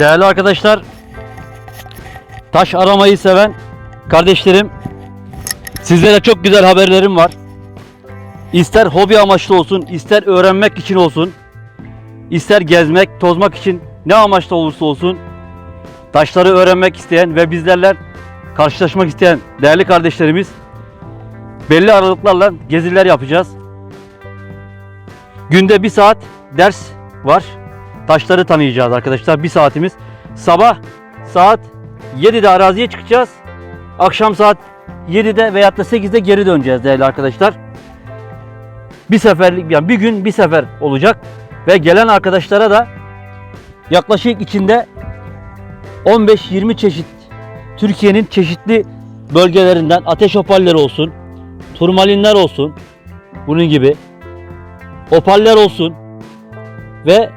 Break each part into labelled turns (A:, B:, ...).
A: Değerli arkadaşlar, taş aramayı seven kardeşlerim, sizlere çok güzel haberlerim var. İster hobi amaçlı olsun, ister öğrenmek için olsun, ister gezmek, tozmak için ne amaçla olursa olsun, taşları öğrenmek isteyen ve bizlerle karşılaşmak isteyen değerli kardeşlerimiz, belli aralıklarla geziler yapacağız. Günde bir saat ders var. Taşları tanıyacağız arkadaşlar. Bir saatimiz. Sabah saat 7'de araziye çıkacağız. Akşam saat 7'de veyahut da 8'de geri döneceğiz değerli arkadaşlar. Bir seferlik yani bir gün bir sefer olacak ve gelen arkadaşlara da yaklaşık içinde 15-20 çeşit Türkiye'nin çeşitli bölgelerinden ateş opalleri olsun, turmalinler olsun, bunun gibi opaller olsun ve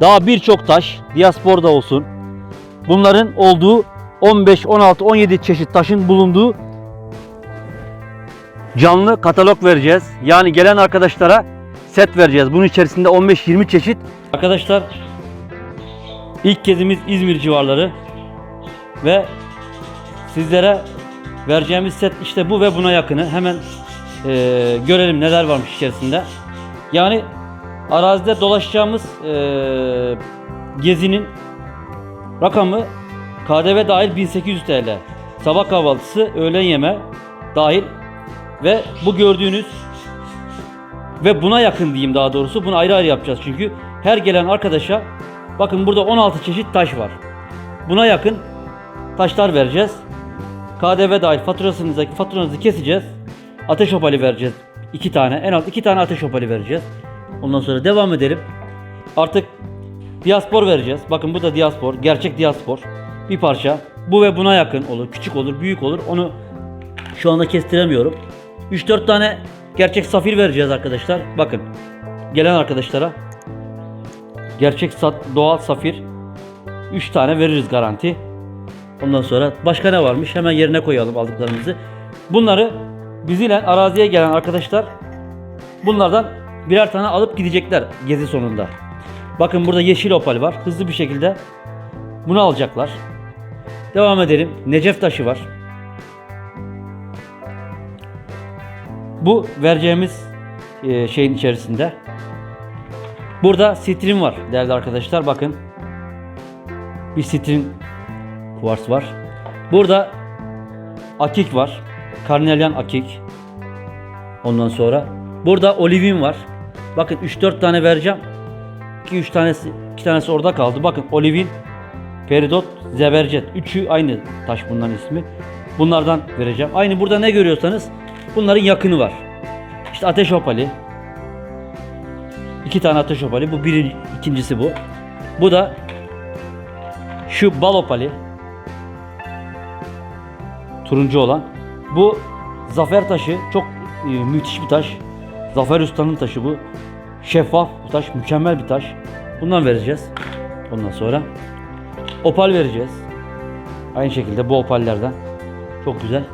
A: daha birçok taş, diasporda olsun. Bunların olduğu 15, 16, 17 çeşit taşın bulunduğu canlı katalog vereceğiz. Yani gelen arkadaşlara set vereceğiz. Bunun içerisinde 15-20 çeşit. Arkadaşlar ilk gezimiz İzmir civarları ve sizlere vereceğimiz set işte bu ve buna yakını. Hemen eee, görelim neler varmış içerisinde. Yani arazide dolaşacağımız eee, gezinin rakamı KDV dahil 1800 TL. Sabah kahvaltısı, öğlen yeme dahil ve bu gördüğünüz ve buna yakın diyeyim daha doğrusu. Bunu ayrı ayrı yapacağız çünkü her gelen arkadaşa bakın burada 16 çeşit taş var. Buna yakın taşlar vereceğiz. KDV dahil faturasınızdaki faturanızı keseceğiz. Ateş opali vereceğiz. iki tane. En alt iki tane ateş opali vereceğiz. Ondan sonra devam edelim. Artık diaspor vereceğiz. Bakın bu da diaspor. Gerçek diaspor. Bir parça. Bu ve buna yakın olur. Küçük olur, büyük olur. Onu şu anda kestiremiyorum. 3-4 tane gerçek safir vereceğiz arkadaşlar. Bakın. Gelen arkadaşlara gerçek doğal safir 3 tane veririz garanti. Ondan sonra başka ne varmış? Hemen yerine koyalım aldıklarımızı. Bunları bizimle araziye gelen arkadaşlar bunlardan birer tane alıp gidecekler gezi sonunda. Bakın burada yeşil opal var. Hızlı bir şekilde bunu alacaklar. Devam edelim. Necef taşı var. Bu vereceğimiz e, şeyin içerisinde. Burada sitrin var değerli arkadaşlar. Bakın. Bir sitrin kuvars var. Burada akik var. Karnelyan akik. Ondan sonra burada olivin var. Bakın 3-4 tane vereceğim. 2-3 tanesi 2 tanesi orada kaldı. Bakın olivin, peridot, zebercet. Üçü aynı taş bunların ismi. Bunlardan vereceğim. Aynı burada ne görüyorsanız bunların yakını var. İşte ateş opali. İki tane ateş opali. Bu biri, ikincisi bu. Bu da şu bal opali. Turuncu olan. Bu zafer taşı. Çok e, müthiş bir taş. Zafer Usta'nın taşı bu. Şeffaf bir taş. Mükemmel bir taş. Bundan vereceğiz. Ondan sonra opal vereceğiz. Aynı şekilde bu opallerden. Çok güzel.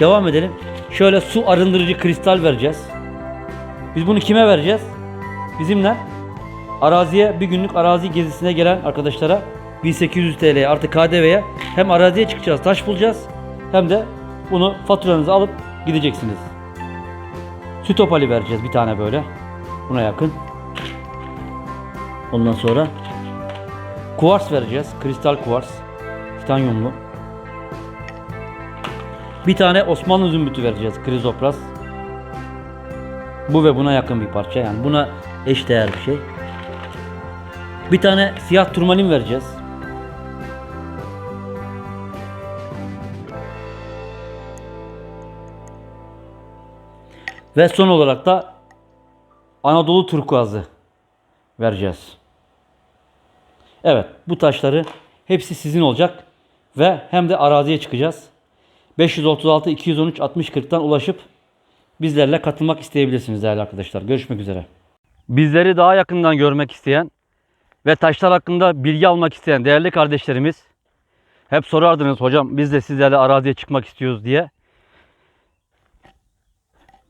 A: Devam edelim. Şöyle su arındırıcı kristal vereceğiz. Biz bunu kime vereceğiz? Bizimle araziye bir günlük arazi gezisine gelen arkadaşlara 1800 TL artı KDV'ye hem araziye çıkacağız, taş bulacağız hem de bunu faturanızı alıp gideceksiniz. Süt opali vereceğiz bir tane böyle. Buna yakın. Ondan sonra kuvars vereceğiz. Kristal kuvars. Titanyumlu. Bir tane Osmanlı zümrütü vereceğiz. Krizopras. Bu ve buna yakın bir parça. Yani buna eş değer bir şey. Bir tane siyah turmalin vereceğiz. Ve son olarak da Anadolu turkuazı vereceğiz. Evet bu taşları hepsi sizin olacak ve hem de araziye çıkacağız. 536 213 60 40'tan ulaşıp bizlerle katılmak isteyebilirsiniz değerli arkadaşlar. Görüşmek üzere. Bizleri daha yakından görmek isteyen ve taşlar hakkında bilgi almak isteyen değerli kardeşlerimiz hep sorardınız hocam biz de sizlerle araziye çıkmak istiyoruz diye.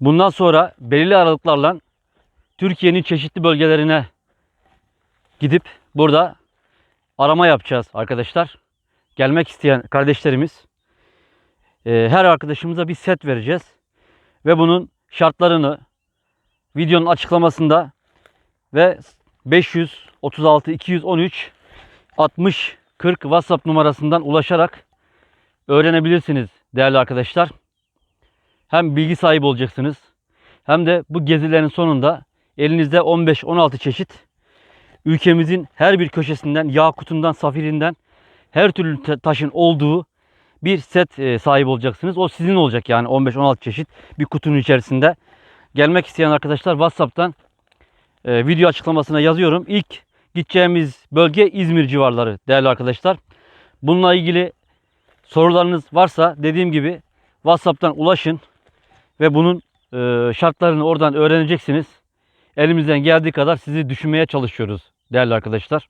A: Bundan sonra belirli aralıklarla Türkiye'nin çeşitli bölgelerine gidip burada arama yapacağız arkadaşlar. Gelmek isteyen kardeşlerimiz e, her arkadaşımıza bir set vereceğiz. Ve bunun şartlarını videonun açıklamasında ve 536 213 60 40 WhatsApp numarasından ulaşarak öğrenebilirsiniz değerli arkadaşlar. Hem bilgi sahibi olacaksınız hem de bu gezilerin sonunda elinizde 15-16 çeşit ülkemizin her bir köşesinden, yakutundan, safirinden her türlü ta- taşın olduğu bir set e, sahibi olacaksınız. O sizin olacak yani 15-16 çeşit bir kutunun içerisinde. Gelmek isteyen arkadaşlar WhatsApp'tan e, video açıklamasına yazıyorum. İlk gideceğimiz bölge İzmir civarları değerli arkadaşlar. Bununla ilgili sorularınız varsa dediğim gibi WhatsApp'tan ulaşın ve bunun e, şartlarını oradan öğreneceksiniz. Elimizden geldiği kadar sizi düşünmeye çalışıyoruz değerli arkadaşlar.